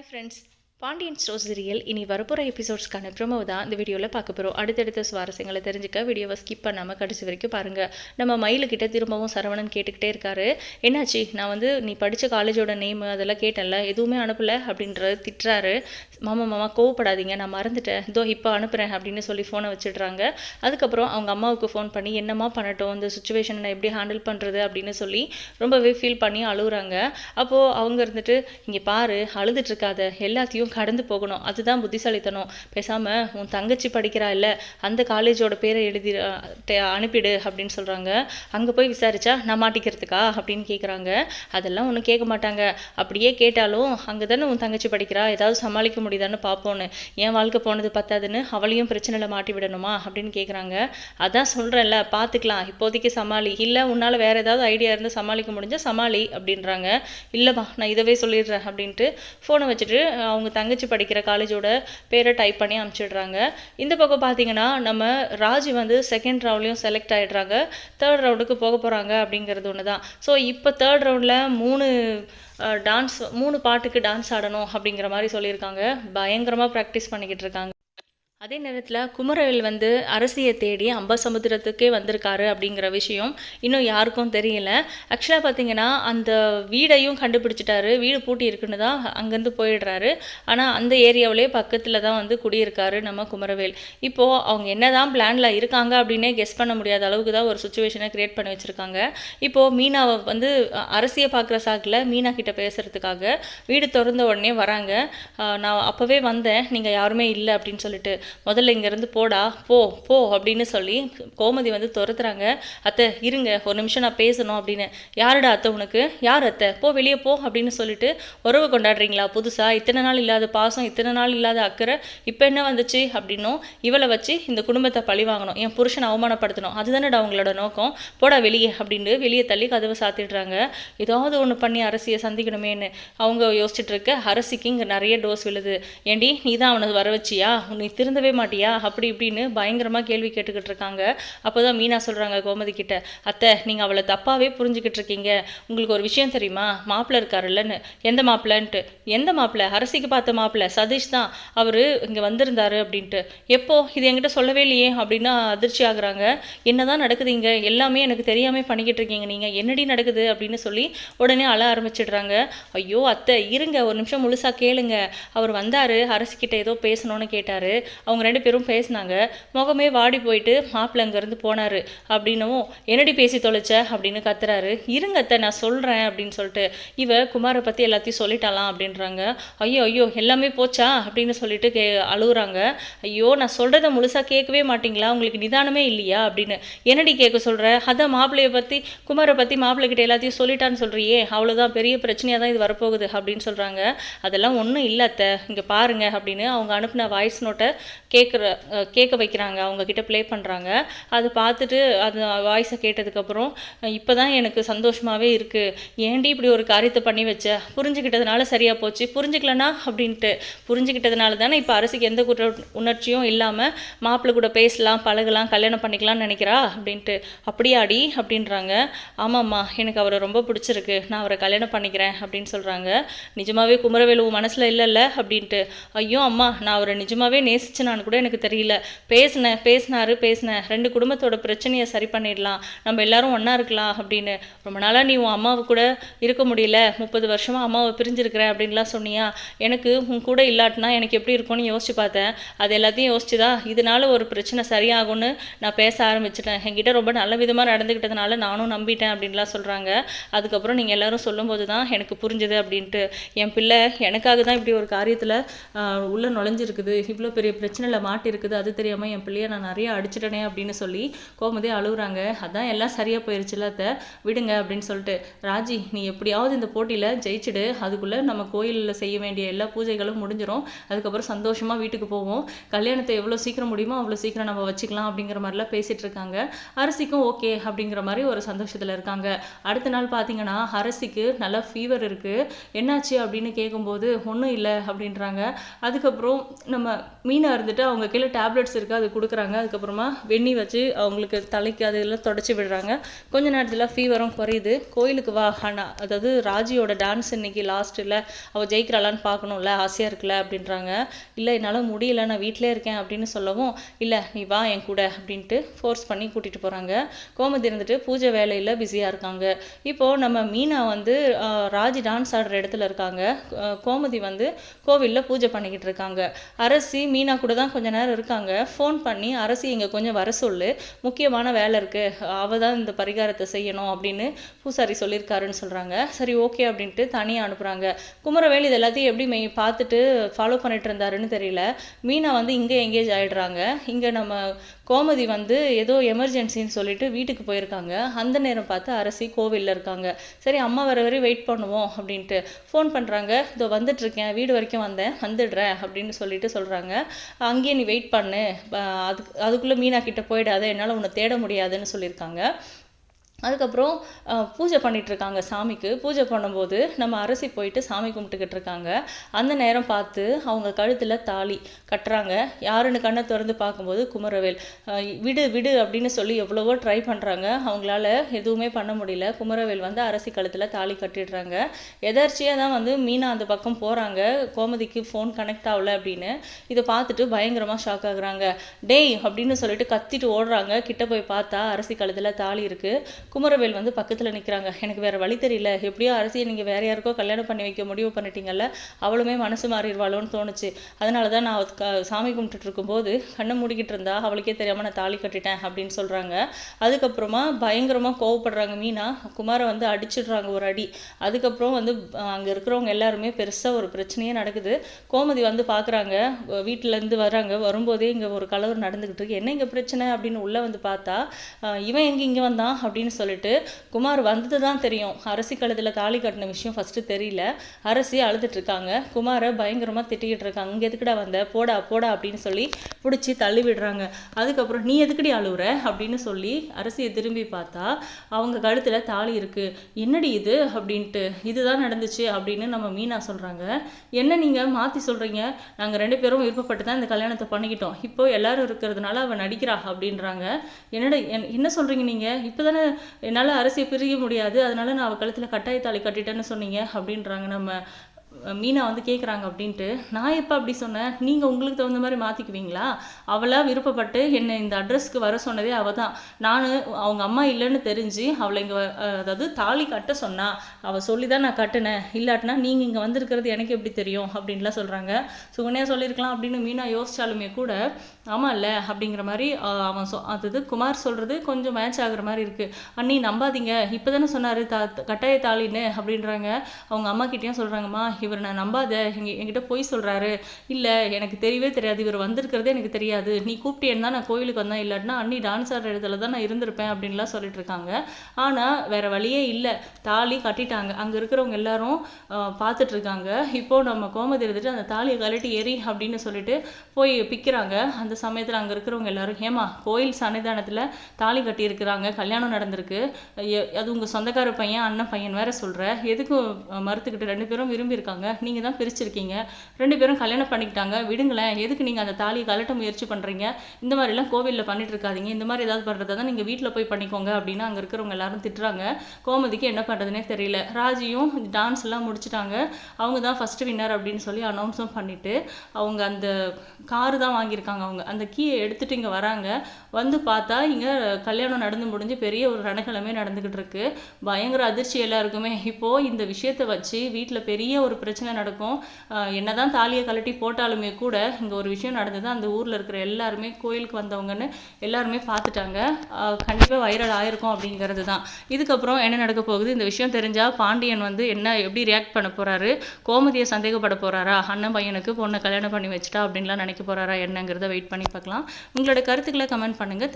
Bye friends. Pandian store serial. இனி வரப்போகிற எபிசோட்ஸ்க்கான promo தான் இந்த வீடியோவில் பார்க்க போகிறோம் அடுத்தடுத்த சுவாரஸ்யங்களை தெரிஞ்சுக்க வீடியோவை ஸ்கிப் பண்ணாமல் கடைசி வரைக்கும் பாருங்கள் நம்ம மயிலுக்கிட்ட திரும்பவும் சரவணன் கேட்டுக்கிட்டே இருக்காரு. என்னாச்சு? நான் வந்து நீ படித்த காலேஜோட நேம் அதெல்லாம் கேட்டேன்ல. எதுவுமே அனுப்பலை? அப்படின்றது திட்டுறாரு. மாமா மாமா கோவப்படாதீங்க. நான் மறந்துட்டேன். இதோ இப்போ அனுப்புகிறேன் அப்படின்னு சொல்லி ஃபோனை வச்சிடுறாங்க. அதுக்கப்புறம் அவங்க அம்மாவுக்கு ஃபோன் பண்ணி என்னம்மா பண்ணட்டும்? இந்த சுச்சுவேஷனை நான் எப்படி ஹேண்டில் பண்ணுறது அப்படின்னு சொல்லி ரொம்பவே ஃபீல் பண்ணி அழுகுறாங்க அப்போது அவங்க இருந்துட்டு இங்கே பாரு அழுதுட்டு இருக்காத. எல்லாத்தையும் கடந்து போகணும். அதுதான் புத்திசாலித்தனம். பேசாமல் உன் தங்கச்சி படிக்கிறா இல்லை அந்த காலேஜோட பேரை எழுதி அனுப்பிடு அப்படின்னு சொல்கிறாங்க அங்கே போய் விசாரிச்சா நான் மாட்டிக்கிறதுக்கா? அப்படின்னு கேட்குறாங்க அதெல்லாம் ஒன்றும் கேட்க மாட்டாங்க. அப்படியே கேட்டாலும் அங்கே தானே உன் தங்கச்சி படிக்கிறா? ஏதாவது சமாளிக்க முடியுதான்னு பார்ப்போன்னு என் வாழ்க்கை போனது பத்தாதுன்னு அவளையும் பிரச்சனையில் மாட்டி விடணுமா? அப்படின்னு கேட்குறாங்க அதான் சொல்கிறேன்ல பார்த்துக்கலாம் இப்போதைக்கு சமாளி. இல்லை உன்னால் வேறு ஏதாவது ஐடியா இருந்து சமாளிக்க முடிஞ்சால் சமாளி அப்படின்றாங்க. இல்லைம்மா நான் இதவே சொல்லிடுறேன் அப்படின்ட்டு ஃபோனை வச்சுட்டு அவங்க தங்கச்சி படிக்கிற காலேஜோட பேரை டைப் பண்ணி அனுப்பிச்சிடுறாங்க இந்த பக்கம் பார்த்தீங்கன்னா நம்ம ராஜி வந்து செகண்ட் ரவுண்ட்லேயும் செலக்ட் ஆகிடுறாங்க தேர்ட் ரவுண்டுக்கு போக போகிறாங்க அப்படிங்கிறது ஒன்று தான் ஸோ இப்போ தேர்ட் ரவுண்டில் மூணு டான்ஸ் மூணு பாட்டுக்கு டான்ஸ் ஆடணும் அப்படிங்கிற மாதிரி சொல்லியிருக்காங்க. பயங்கரமாக ப்ராக்டிஸ் பண்ணிக்கிட்டு இருக்காங்க. அதே நேரத்தில் குமரவேல் வந்து அரசியை தேடி அம்பசமுத்திரத்துக்கே வந்திருக்காரு அப்படிங்கிற விஷயம் இன்னும் யாருக்கும் தெரியல. ஆக்சுவலாக பார்த்தீங்கன்னா அந்த வீடையும் கண்டுபிடிச்சிட்டாரு. வீடு பூட்டி இருக்குன்னு தான் அங்கேருந்து போயிடுறாரு. ஆனால் அந்த ஏரியாவிலே பக்கத்தில் தான் வந்து குடியிருக்காரு நம்ம குமரவேல். இப்போது அவங்க என்ன தான் பிளானில் இருக்காங்க அப்படின்னே கெஸ் பண்ண முடியாத அளவுக்கு தான் ஒரு சுச்சுவேஷனை க்ரியேட் பண்ணி வச்சுருக்காங்க. இப்போது மீனாவை வந்து அரசியை பார்க்குற சாக்கில் மீனா கிட்ட பேசுகிறதுக்காக வீடு திறந்த உடனே வராங்க. நான் அப்போவே வந்தேன். நீங்கள் யாருமே இல்லை அப்படின்னு சொல்லிட்டு. முதல்ல இங்கேருந்து போடா போ போ அப்படின்னு சொல்லி கோமதி வந்து துரத்துறாங்க. அத்தை இருங்க ஒரு நிமிஷம் நான் பேசணும் அப்படின்னு. யாருடா அத்தை உனக்கு? யார் அத்தை? போ வெளியே போ அப்படின்னு சொல்லிட்டு உறவு கொண்டாடுறீங்களா புதுசாக இத்தனை நாள் இல்லாத பாசம் இத்தனை நாள் இல்லாத அக்கறை இப்போ என்ன வந்துச்சு அப்படின்னும் இவளை வச்சு இந்த குடும்பத்தை பழி வாங்கணும். என் புருஷனை அவமானப்படுத்தணும். அதுதானடா அவங்களோட நோக்கம். போடா வெளியே அப்படின்னு வெளியே தள்ளி கதவை சாத்திடுறாங்க. ஏதாவது ஒன்று பண்ணி அரசியை சந்திக்கணுமேன்னு அவங்க யோசிச்சுட்டு இருக்க அரசிக்கு இங்கே நிறைய டோஸ் விழுது. ஏண்டி நீ தான் அவனை வர வச்சியா? நீ திருந்தவே மாட்டியா? அப்படி இப்படின்னு பயங்கரமாக கேள்வி கேட்டுக்கிட்டு இருக்காங்க. அப்போ தான் மீனா சொல்கிறாங்க கோமதி கிட்ட அத்தை நீங்கள் அவளை தப்பாகவே புரிஞ்சுக்கிட்டு இருக்கீங்க. உங்களுக்கு ஒரு விஷயம் தெரியுமா? மாப்பிள்ளை இருக்காருல்லன்னு எந்த மாப்பிள்ளன்ட்டு? எந்த மாப்பிள்ளை? அரசிக்கு பார்த்த மாப்பிள்ளை. சதீஷ் தான். அவர் இங்கே வந்திருந்தாரு அப்படின்ட்டு. எப்போ? இது என்கிட்ட சொல்லவே இல்லையே அப்படின்னு அதிர்ச்சி ஆகுறாங்க. என்னதான் நடக்குது இங்கே? எல்லாமே எனக்கு தெரியாமல் பண்ணிக்கிட்டு இருக்கீங்க நீங்கள் என்னடி நடக்குது? அப்படின்னு சொல்லி உடனே அழ ஆரம்பிச்சிடுறாங்க. ஐயோ அத்தை இருங்க. ஒரு நிமிஷம் முழுசாக கேளுங்க. அவர் வந்தார். அரசிக்கிட்ட ஏதோ பேசணும்னு கேட்டார். அவங்க ரெண்டு பேரும் பேசினாங்க. முகமே வாடி போயிட்டு மாப்பிள்ளை அங்கேருந்து போனார் அப்படின்னவும் என்னடி பேசி தொலைச்ச? அப்படின்னு கத்துறாரு. இருங்க அத்தை நான் சொல்கிறேன் அப்படின்னு சொல்லிட்டு இவ குமாரை பற்றி எல்லாத்தையும் சொல்லிட்டாலாம் அப்படின்றாங்க. ஐயோ ஐயோ எல்லாமே போச்சா? அப்படின்னு சொல்லிட்டு கே அழுகுறாங்க ஐயோ நான் சொல்கிறத முழுசாக கேட்கவே மாட்டிங்களா? உங்களுக்கு நிதானமே இல்லையா? அப்படின்னு. என்னடி கேட்க சொல்கிற அதான் மாப்பிள்ளையை பற்றி குமாரை பற்றி மாப்பிள்ளைகிட்ட எல்லாத்தையும் சொல்லிட்டான்னு சொல்கிறியே அவ்வளோதான் பெரிய பிரச்சனையாக தான் இது வரப்போகுது அப்படின்னு சொல்கிறாங்க அதெல்லாம் ஒன்றும் இல்லை அத்தை. இங்கே பாருங்க அப்படின்னு அவங்க அனுப்பின வாய்ஸ் நோட்டை கேட்குற கேட்க வைக்கிறாங்க அவங்கக்கிட்ட ப்ளே பண்ணுறாங்க அது பார்த்துட்டு அது வாய்ஸை கேட்டதுக்கப்புறம் இப்போ தான் எனக்கு சந்தோஷமாகவே இருக்குது ஏண்டி இப்படி ஒரு காரியத்தை பண்ணி வச்ச? புரிஞ்சுக்கிட்டதுனால சரியாக போச்சு. புரிஞ்சுக்கலனா? அப்படின்ட்டு. புரிஞ்சுக்கிட்டதுனால தானே இப்போ அரசுக்கு எந்த குற்ற உணர்ச்சியும் இல்லாமல் மாப்பிள்ளை கூட பேசலாம் பழகலாம் கல்யாணம் பண்ணிக்கலாம்னு நினைக்கிறா? அப்படின்ட்டு. அப்படியாடி? அப்படின்றாங்க. ஆமாம்மா எனக்கு அவரை ரொம்ப பிடிச்சிருக்கு. நான் அவரை கல்யாணம் பண்ணிக்கிறேன் அப்படின்னு சொல்கிறாங்க நிஜமாவே குமரவேலு மனசில் இல்லைல்ல? அப்படின்ட்டு. ஐயோ அம்மா நான் அவரை நிஜமாவே பேசினான்னு கூட எனக்கு தெரியல. பேசினேன் பேசினாரு பேசினேன் ரெண்டு குடும்பத்தோட பிரச்சனையை சரி பண்ணிடலாம். நம்ம எல்லாரும் ஒன்றா இருக்கலாம் அப்படின்னு. ரொம்ப நாளாக நீ உன் அம்மாவை கூட இருக்க முடியல. முப்பது வருஷமாக அம்மாவை பிரிஞ்சிருக்கிறேன் அப்படின்லாம் சொன்னியா? எனக்கு உன் கூட இல்லாட்டினா எனக்கு எப்படி இருக்கும்னு யோசிச்சு பார்த்தேன். அது எல்லாத்தையும் யோசிச்சுதா இதனால ஒரு பிரச்சனை சரியாகும்னு நான் பேச ஆரம்பிச்சிட்டேன். என்கிட்ட ரொம்ப நல்ல விதமாக நடந்துக்கிட்டதுனால நானும் நம்பிட்டேன் அப்படின்லாம் சொல்கிறாங்க அதுக்கப்புறம் நீங்கள் எல்லாரும் சொல்லும்போது தான் எனக்கு புரிஞ்சுது அப்படின்ட்டு. என் பிள்ளை எனக்காக தான் இப்படி ஒரு காரியத்தில் உள்ளே நுழைஞ்சிருக்குது. இவ்வளோ பெரிய பிரச்சனை பிரச்சனையில் மாட்டிருக்குது அது தெரியாமல் என் பிள்ளைய நான் நிறைய அடிச்சிட்டனே அப்படின்னு சொல்லி கோமதி அழுகுறாங்க. அதான் எல்லாம் சரியாக போயிருச்சுல அத்தை. விடுங்க அப்படின்னு சொல்லிட்டு ராஜி நீ எப்படியாவது இந்த போட்டியில் ஜெயிச்சிடு. அதுக்குள்ளே நம்ம கோயிலில் செய்ய வேண்டிய எல்லா பூஜைகளும் முடிஞ்சிடும் அதுக்கப்புறம் சந்தோஷமாக வீட்டுக்கு போவோம். கல்யாணத்தை எவ்வளோ சீக்கிரம் முடியுமோ அவ்வளோ சீக்கிரம் நம்ம வச்சுக்கலாம் அப்படிங்கிற மாதிரிலாம் பேசிகிட்டு இருக்காங்க. அரசிக்கும் ஓகே அப்படிங்கிற மாதிரி ஒரு சந்தோஷத்தில் இருக்காங்க. அடுத்த நாள் பார்த்தீங்கன்னா அரசிக்கு நல்லா ஃபீவர் இருக்குது என்னாச்சு அப்படின்னு கேட்கும்போது ஒன்றும் இல்லை அப்படின்றாங்க. அதுக்கப்புறம் நம்ம மீனவர் இருந்துட்டு அவங்க கீழே டேப்லெட்ஸ் இருக்குது அது கொடுக்குறாங்க. அதுக்கப்புறமா வெந்நி வச்சு அவங்களுக்கு தலைக்கு அதெல்லாம் தொடச்சி விடுறாங்க. கொஞ்ச நேரத்தில் ஃபீவரும் குறையுது. கோயிலுக்கு வா ஹனா அதாவது ராஜியோட டான்ஸ் இன்னைக்கு லாஸ்ட்டில் அவள் ஜெயிக்கிறாளான்னு பார்க்கணும்ல ஆசையாக இருக்குல்ல அப்படின்றாங்க. இல்லை என்னால் முடியல நான் வீட்டிலே இருக்கேன் அப்படின்னு சொல்லவும் இல்லை நீ வா என் கூட அப்படின்ட்டு ஃபோர்ஸ் பண்ணி கூட்டிகிட்டு போகிறாங்க கோமதி இருந்துட்டு பூஜை வேலையில் பிஸியாக இருக்காங்க. இப்போது நம்ம மீனா வந்து ராஜி டான்ஸ் ஆடுற இடத்துல இருக்காங்க. கோமதி வந்து கோவிலில் பூஜை பண்ணிக்கிட்டு இருக்காங்க. அரசி மீனா கூட தான் கொஞ்ச நேரம் இருக்காங்க. ஃபோன் பண்ணி அரசி இங்கே கொஞ்சம் வர சொல்லு. முக்கியமான வேலை இருக்குது அவள் தான் இந்த பரிகாரத்தை செய்யணும் அப்படின்னு பூசாரி சொல்லியிருக்காருன்னு சொல்கிறாங்க சரி ஓகே அப்படின்ட்டு தனியாக அனுப்புகிறாங்க குமரவேல் இது எல்லாத்தையும் எப்படி மெய் பார்த்துட்டு ஃபாலோ பண்ணிட்டு இருந்தாருன்னு தெரியல. மீனா வந்து இங்கே எங்கேஜ் ஆகிடுறாங்க இங்கே நம்ம கோமதி வந்து ஏதோ எமர்ஜென்சின்னு சொல்லிட்டு வீட்டுக்கு போயிருக்காங்க. அந்த நேரம் பார்த்து அரசி கோவிலில் இருக்காங்க. சரி அம்மா வர வரை வெயிட் பண்ணுவோம் அப்படின்ட்டு ஃபோன் பண்ணுறாங்க இதோ வந்துட்டுருக்கேன் வீடு வரைக்கும் வந்தேன் வந்துடுறேன் அப்படின்னு சொல்லிட்டு சொல்கிறாங்க அங்கேயே நீ வெயிட் பண்ணு. அதுக்கு அதுக்குள்ளே மீனா கிட்ட போயிடாத என்னால் உன்னை தேட முடியாதுன்னு சொல்லியிருக்காங்க. அதுக்கப்புறம் பூஜை பண்ணிகிட்ருக்காங்க இருக்காங்க சாமிக்கு. பூஜை பண்ணும்போது நம்ம அரசி போயிட்டு சாமி கும்பிட்டுக்கிட்டு இருக்காங்க அந்த நேரம் பார்த்து அவங்க கழுத்தில் தாலி கட்டுறாங்க. யாருன்னு கண்ணை திறந்து பார்க்கும்போது குமரவேல். விடு விடு அப்படின்னு சொல்லி எவ்வளவோ ட்ரை பண்ணுறாங்க அவங்களால எதுவுமே பண்ண முடியல. குமரவேல் வந்து அரசி கழுத்தில் தாலி கட்டிடுறாங்க. எதர்ச்சியாக தான் வந்து மீனா அந்த பக்கம் போகிறாங்க கோமதிக்கு ஃபோன் கனெக்ட் ஆகல அப்படின்னு. இதை பார்த்துட்டு பயங்கரமாக ஷாக் ஆகுறாங்க. டேய் அப்படின்னு சொல்லிட்டு கத்திட்டு ஓடுறாங்க. கிட்ட போய் பார்த்தா அரசி கழுத்தில் தாலி இருக்குது குமரவேல் வந்து பக்கத்தில் நிற்கிறாங்க எனக்கு வேறு வழி தெரியல. எப்படியோ அரசியை நீங்கள் வேறு யாருக்கோ கல்யாணம் பண்ணி வைக்க முடிவு பண்ணிட்டீங்கல்ல அவளுமே மனசு மாறிடுவாளோன்னு தோணுச்சு. அதனால தான் நான் க- சாமி கும்பிட்டுட்டு இருக்கும்போது கண்ணை மூடிக்கிட்டு இருந்தா அவளுக்கே தெரியாமல் நான் தாலி கட்டிட்டேன் அப்படின்னு சொல்கிறாங்க அதுக்கப்புறமா பயங்கரமாக கோவப்படுறாங்க மீனா. குமாரை வந்து அடிச்சிடுறாங்க ஒரு அடி. அதுக்கப்புறம் வந்து அங்கே இருக்கிறவங்க எல்லாருமே பெருசாக ஒரு பிரச்சனையே நடக்குது. கோமதி வந்து பார்க்குறாங்க வீட்டிலேருந்து வராங்க. வரும்போதே இங்கே ஒரு கலவரம் நடந்துக்கிட்டு இருக்கு. என்ன இங்கே பிரச்சனை அப்படின்னு உள்ளே வந்து பார்த்தா இவன் எங்கே இங்கே வந்தான் அப்படின்னு சொல்லிட்டு குமார் வந்தது தான் தெரியும். அரசி கழுத்தில் தாலி கட்டின விஷயம் ஃபஸ்ட்டு தெரியல. அரசி அழுதுட்ருக்காங்க குமாரை பயங்கரமாக திட்டிக்கிட்டு இருக்காங்க இங்கே எதுக்குடா வந்த? போடா போடா அப்படின்னு சொல்லி பிடிச்சி தள்ளி விடுறாங்க. அதுக்கப்புறம் நீ எதுக்குடி அழுவுற? அப்படின்னு சொல்லி அரசியை திரும்பி பார்த்தா அவங்க கழுத்தில் தாலி இருக்குது என்னடி இது? அப்படின்ட்டு இதுதான் நடந்துச்சு அப்படின்னு நம்ம மீனா சொல்கிறாங்க என்ன நீங்கள் மாற்றி சொல்கிறீங்க நாங்கள் ரெண்டு பேரும் விருப்பப்பட்டு தான் இந்த கல்யாணத்தை பண்ணிக்கிட்டோம். இப்போ எல்லாரும் இருக்கிறதுனால அவள் நடிக்கிறா அப்படின்றாங்க. என்னடா என்- என்ன சொல்கிறீங்க நீங்கள் இப்போ தானே என்னால் அரசியை பிரிய முடியாது. அதனால நான் அவள் கழுத்தில் கட்டாய தாலி கட்டிட்டேன்னு சொன்னீங்க அப்படின்றாங்க நம்ம மீனா வந்து கேட்குறாங்க அப்படின்ட்டு நான் எப்போ அப்படி சொன்னேன்? நீங்கள் உங்களுக்கு தகுந்த மாதிரி மாற்றிக்குவீங்களா அவளாக விருப்பப்பட்டு என்னை இந்த அட்ரஸ்க்கு வர சொன்னதே அவள் தான் நான் அவங்க அம்மா இல்லைன்னு தெரிஞ்சு அவளை இங்கே அதாவது தாலி கட்ட சொன்னா அவள் சொல்லி தான் நான் கட்டினேன். இல்லாட்டினா நீங்கள் இங்கே வந்திருக்கிறது எனக்கு எப்படி தெரியும்? அப்படின்லாம் சொல்கிறாங்க சுகன்யா சொல்லியிருக்கலாம் அப்படின்னு மீனா யோசிச்சாலுமே கூட ஆமாம் இல்லை அப்படிங்கிற மாதிரி அவன் சொ அதாவது குமார் சொல்கிறது கொஞ்சம் மேட்ச் ஆகுற மாதிரி இருக்குது அண்ணி நம்பாதீங்க. இப்போ தானே சொன்னார் தா கட்டாய தாலின்னு அப்படின்றாங்க. அவங்க அம்மா கிட்டேயும் சொல்கிறாங்கம்மா இவர் நான் நம்பாத. எங்க என்கிட்ட போய் சொல்கிறாரு இல்லை எனக்கு தெரியவே தெரியாது. இவர் வந்திருக்கிறதே எனக்கு தெரியாது. நீ கூப்பிட்டேன்னு தான் நான் கோயிலுக்கு வந்தேன். இல்லாட்டினா அண்ணி டான்ஸ் ஆடுற இடத்துல தான் நான் இருந்திருப்பேன் அப்படின்லாம் சொல்லிட்டு இருக்காங்க. ஆனால் வேற வழியே இல்லை. தாலி கட்டிட்டாங்க. அங்கே இருக்கிறவங்க எல்லாரும் பார்த்துட்டு இருக்காங்க. இப்போ நம்ம கோமதி இருந்துட்டு அந்த தாலியை கழட்டி எரி அப்படின்னு சொல்லிட்டு போய் பிக்கிறாங்க. அந்த சமயத்தில் அங்கே இருக்கிறவங்க எல்லாரும் ஏமா கோயில் சன்னிதானத்தில் தாலி கட்டியிருக்கிறாங்க. கல்யாணம் நடந்திருக்கு. அது உங்கள் சொந்தக்கார பையன் அண்ணன் பையன் வேற சொல்கிற எதுக்கும் மறுத்துக்கிட்டு ரெண்டு பேரும் விரும்பி இருக்காங்க நீங்கள் தான் பிரிச்சிருக்கீங்க. ரெண்டு பேரும் கல்யாணம் பண்ணிக்கிட்டாங்க. விடுங்களேன். எதுக்கு நீங்கள் அந்த தாலியை கழட்ட முயற்சி பண்ணுறீங்க இந்த மாதிரிலாம் கோவிலில் பண்ணிட்டு இருக்காதீங்க இந்த மாதிரி ஏதாவது பண்ணுறதா தான் நீங்கள் வீட்டில் போய் பண்ணிக்கோங்க அப்படின்னு அங்கே இருக்கிறவங்க எல்லாரும் திட்டுறாங்க. கோமதிக்கு என்ன பண்ணுறதுனே தெரியல. ராஜியும் டான்ஸ் எல்லாம் முடிச்சிட்டாங்க. அவங்க தான் ஃபர்ஸ்ட் வின்னர் அப்படின்னு சொல்லி அனௌன்ஸும் பண்ணிட்டு அவங்க அந்த காரு தான் வாங்கியிருக்காங்க அவங்க. அந்த கீயை எடுத்துட்டு இங்கே வராங்க. வந்து பார்த்தா இங்கே கல்யாணம் நடந்து முடிஞ்சு பெரிய ஒரு ரணக்கிழமை நடந்துக்கிட்டு இருக்கு. பயங்கர அதிர்ச்சி எல்லாருக்குமே. இப்போ இந்த விஷயத்தை வச்சு வீட்டில் பெரிய ஒரு பிரச்சனை நடக்கும். என்னதான் தாலியை கழட்டி போட்டாலுமே கூட இங்கே ஒரு விஷயம் நடந்தது. அந்த ஊரில் இருக்கிற எல்லாருமே கோயிலுக்கு வந்தவங்கன்னு எல்லாருமே பார்த்துட்டாங்க. கண்டிப்பாக வைரல் ஆயிருக்கும் அப்படிங்கிறது தான். இதுக்கப்புறம் என்ன நடக்க போகுது? இந்த விஷயம் தெரிஞ்சால் பாண்டியன் வந்து என்ன எப்படி ரியாக்ட் பண்ண போகிறாரு கோமதியை சந்தேகப்பட போகிறாரா அண்ணன் பையனுக்கு பொண்ணை கல்யாணம் பண்ணி வச்சுட்டா அப்படின்லாம் நினைக்க போறாரா என்னங்கிறத வெயிட் பண்ணி பார்க்கலாம். உங்களோட கருத்துக்களை கமெண்ட் பண்ணுங்க.